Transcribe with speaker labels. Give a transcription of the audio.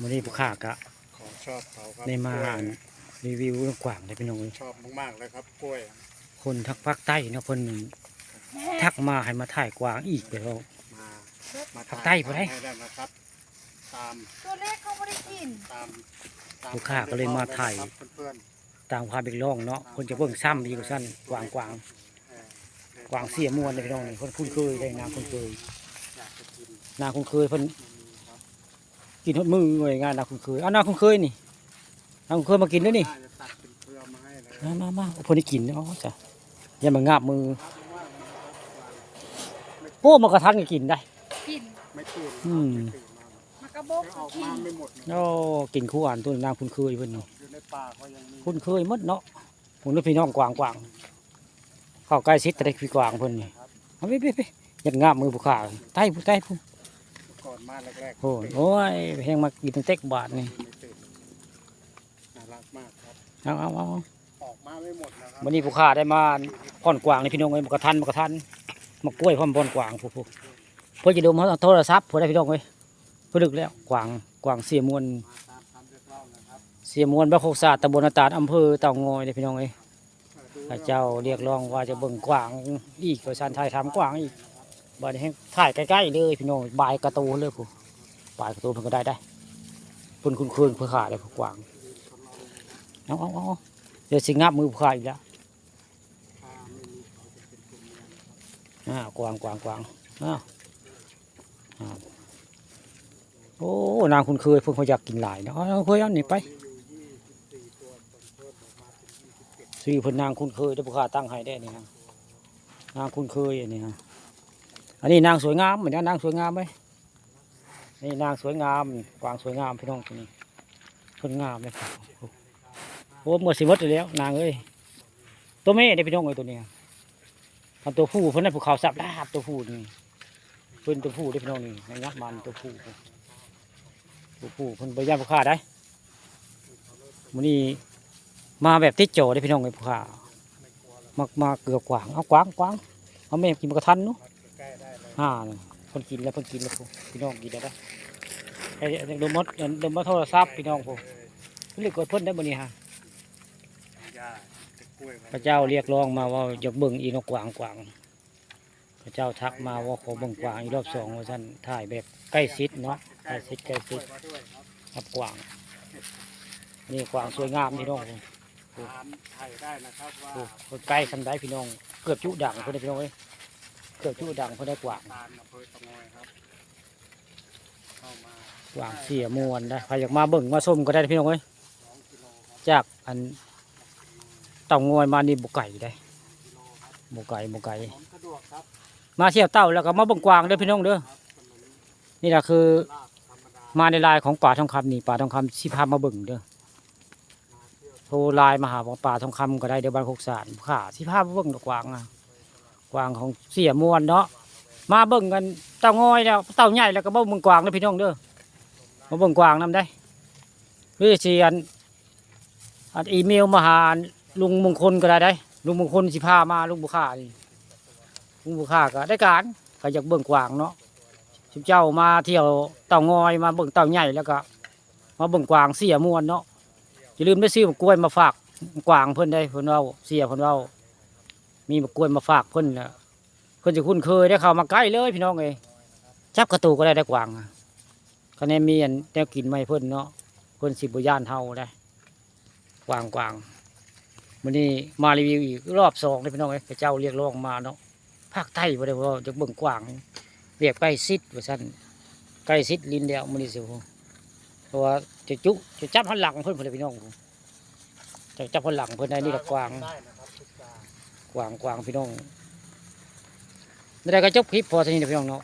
Speaker 1: มื้อนี้ผู้ค้ากะ
Speaker 2: ของชอบเขาครับ
Speaker 1: ได้มาก
Speaker 2: ล้วย
Speaker 1: อ่านรีวิวเรื่องกวางได้พี่น้องเอ้ย
Speaker 2: ชอบมากๆเลยครับกล้วย
Speaker 1: คนทักภาคใต้เนาะเพิ่นทักมาให้มาถ่ายกวางอีกแล้ว
Speaker 2: มามา
Speaker 1: ภาคใต้บ่ได้
Speaker 2: ให้ได้นะครับ ตาม
Speaker 3: ตัวเล็กเขาไม่ได้กิน
Speaker 2: ตามตาม
Speaker 1: ลูกค้าก็เลยมาถ่าย
Speaker 2: ครับเพื่อน
Speaker 1: ต่างพาไปล่องเนาะเพิ่นจะเบิ่งซ้ำอีกว่าซั่นกวางกวาง
Speaker 2: ๆเออก
Speaker 1: วางเสียมวนเลยพี่น้องนี่เพิ่นคุ้นเคยได้นางคุ้นเคย
Speaker 2: อยากจะกิน
Speaker 1: นางคุ้นเคยเพิ่น
Speaker 2: ครับ
Speaker 1: กินหดมือเลยงานนางคุ้นเคยเอานางคุ้นเคยนี่นางคุ้นเคยมากินด้วยนี่
Speaker 2: น่าจะตัดเป็นเครือมาให้เลย
Speaker 1: มามามาเอาเพิ่นได้กินอ๋อจ้ะอย่ามางาบมือ
Speaker 2: ครับว่างๆนะครับ
Speaker 1: โอ้มากระทันก็กินได้
Speaker 3: กิน
Speaker 2: ไม่ตื่น
Speaker 1: อืม
Speaker 2: ไม่ตื่นมา
Speaker 3: มากระบ
Speaker 2: เดี๋
Speaker 3: ก
Speaker 2: ยวอ
Speaker 3: ก็
Speaker 2: อก
Speaker 3: กิ
Speaker 2: มานไม่หมดนะ
Speaker 1: โอ้กินคู่อ่านตัวนางคุ้นเคยเพิ่นนี่
Speaker 2: อยู่ในป่าก็ยังมี
Speaker 1: คุ้นเคยหมดเนาะผมนึกพี่น้องกวางกวางเข้าใกล้ชิดแต่ได้พี่กวางเพิ่นนี่เอาไปไปไปอยากงาบมือผู้ขาใต้ผู้ใต้ผู้
Speaker 2: ก่อน มาแรกๆ
Speaker 1: โอ้ยโอ้ยแพงมากินตั้งเต็กบาทนี่
Speaker 2: ไม่ตื่นน่ารักมากครับ
Speaker 1: เอาเอาเอา
Speaker 2: ออกมาไม่หมดนะครับ
Speaker 1: วันนี้ผู้ขาได้มาพ่อนกวางนี่พี่น้องเอ้ยมากระทันมากระทันมากล้วยพร้อมพ่อนกวางผู้ผู้เพื่อจะดูมาโทรศัพท์เพื่อได้พี่น้องเอ้ยเพื่อดึกแล้วกวางกวางเสียมวล
Speaker 2: มาตามคำเรียกร้องนะครับ
Speaker 1: เสียมวลบ้านโคกศาสตร์ตำบลนาตาดอำเภอเต่างอยเลยพี่น้องเอ้ย
Speaker 2: เออดู
Speaker 1: พระเจ้าเรียกร้องว่าจะเบิ่งกวางอีกประชานไทยทำกวางอีก บานนี้ให้ถ่ายใกล้ๆเลยพี่น้องบายกระตูเลยผู้บายกระตูนเพิ่นก็ได้ได้เพิ่นคุ้นเคยเพื่อขาเลยผู้กวางเอาเอาเอาเดี๋ยวสิงับมือผู้ขาอีกแล้ว
Speaker 2: ถ้าวเมียนะครับ
Speaker 1: อ่ากวางกวางกวางอ้าวอ่าโอ้นางคุณเคยเพิ่งเขาอยากกินหลายเนาะเอาเคยเอาหนีไป
Speaker 2: สี่พนยี่สิบเจ็ด
Speaker 1: ซื้อเพิ่นนางคุณเคยได้ผู้ขาตั้งให้ได้นี่นะนางคุณเคยอันนี้นะ อันนี้นางสวยงามเหมือนกันนางสวยงามไหมนี่นางสวยงามกวางสวยงามพี่น้องตัวนี้เพิ่นงามเลยครับโอ้หมดสิมดแล้ว นางเอ้ยตัวแม่ได้พี่น้องเอ้ยตัวนี้ยอันตัวผู้เพิ่นได้ภูเขาสับลาบตัวผู้นี่เพิ่นตัวผู้ได้พี่น้องนี่ในยักษ์มันตัวผู้ตัวผู้เพิ่นไปย่านผู้ค้าได้มื้อนี้มาแบบติดโจได้พี่น้องไอ้ผู้ค้ามามาเกือบกวางเอากวางกวางเอาแม่กินมันกระทันเนาะ
Speaker 2: ใกล้ๆได้เลย
Speaker 1: อ่าเพิ่นกินแล้วเพิ่นกินแล้วพูพี่น้องกินได้ได้ไอ้ไอ้เดมมดเดมมดโทรศัพท์พี่น้องพูเพิ่นเลยกดเพิ่นได้บ่นี่ฮะพระเจ้าเรียกร้องมาว่าอยากเบิ่งอีนกกวางกวาง พระเจ้าทักมาว่าขอเบิ่งกวางอีรอบสองว่าท่านถ่ายแบบใกล้ชิดเนาะใกล้ชิดใกล้ชิด
Speaker 2: ครับ
Speaker 1: กวาง นี่กวางสวยงามพี่น้อง
Speaker 2: ถามไทยได้นะครับว่า
Speaker 1: ใกล้คันได้พี่น้อง เกือบจุดังเพื่อนได้พี่น้องเอ้ย เกือบจุดังเพื่อได้กวาง
Speaker 2: ตาลอำเภอตะงอยครับ เข้ามาก
Speaker 1: ว่างเสียมวนได้ใครอยากมาเบิ่งมาส้มก็ได้พี่น้องเอ้ย
Speaker 2: สองกิโลครับ
Speaker 1: จากอันเต่างอยมานี่บุกไก่ได้
Speaker 2: กิโลครับ
Speaker 1: บุไก่บุกไก่
Speaker 2: ถนนสะดวกครับ
Speaker 1: มาเที่ยวเต่าแล้วก็มาเบิ่งกวางเด้อพี่น้องเด้อ
Speaker 2: ครับถนน
Speaker 1: นี่แหละคือ
Speaker 2: ลาดธรรมดา
Speaker 1: มาในลายของป่าทองคำนี่ป่าทองคำที่พามาเบิ่งเด้อ
Speaker 2: มาเที่ยว
Speaker 1: โทรไลน์มาหาของป่าทองคำก็ได้เดี๋ยวบ้านโคกสารข่าที่พามาเบิ่งดอกกวางอะ กวางของเสียมวนเนาะมาเบิ่งกันเต่างอยแล้วเต่าใหญ่แล้วก็เบิ่งกวางเด้อพี่น้องเด้อมาเบิ่งกวางนํได้หรือสิอันอันอีเมลมาหาลุงมงคลก็ได้ได้ลุงมงคลสิพามาลุงบุค่านี่ลุงบุค่าก็ได้การก็อยากเบิ่งกวางเนาะชิบเจ้ามาเที่ยวเต่างอยมาเบิ่งเต่าใหญ่แล้วก็ มาเบิ่งกวางเสียมวนเนาะอย่าลืมได้ซื้อกล้วยมาฝากกวางเพิ่นได้เพิ่นเอาเสียเพิ่นเอา มีมะกวยมาฝากเพิ่นนะเพิ่นจะคุ้นเคยได้เข้ามาใกล้เลยพี่น้องเอ้ยจับกระตูก็ได้ได้กวางคะแนนมีอันแนวกินไมาให้เพิ่นเนาะเพิ่นสิบ่ย่านเฮาได้กวางกวางมื้อนี้มารีวิวอีกรอบสองเลยพี่น้องเอ้ยพระเจ้าเรียกร้องมาเนาะภาคใต้บ่ได้ว่าจะเบิ่งกวางเรียกใกล้ชิดว่าซั่นใกล้ชิดลิ้นแล้วมื้อนี้สิบ่เพราะว่าจะจุจะจับหันหลังเพิ่นพุ่นเลยพี่น้องจากจับคนหลังเพื่อนได้นี่ละกวาง กวางกวางพี่น้องนี่ได้ก็จบคลิปพอทีนี้เด้อพี่น้องเนาะ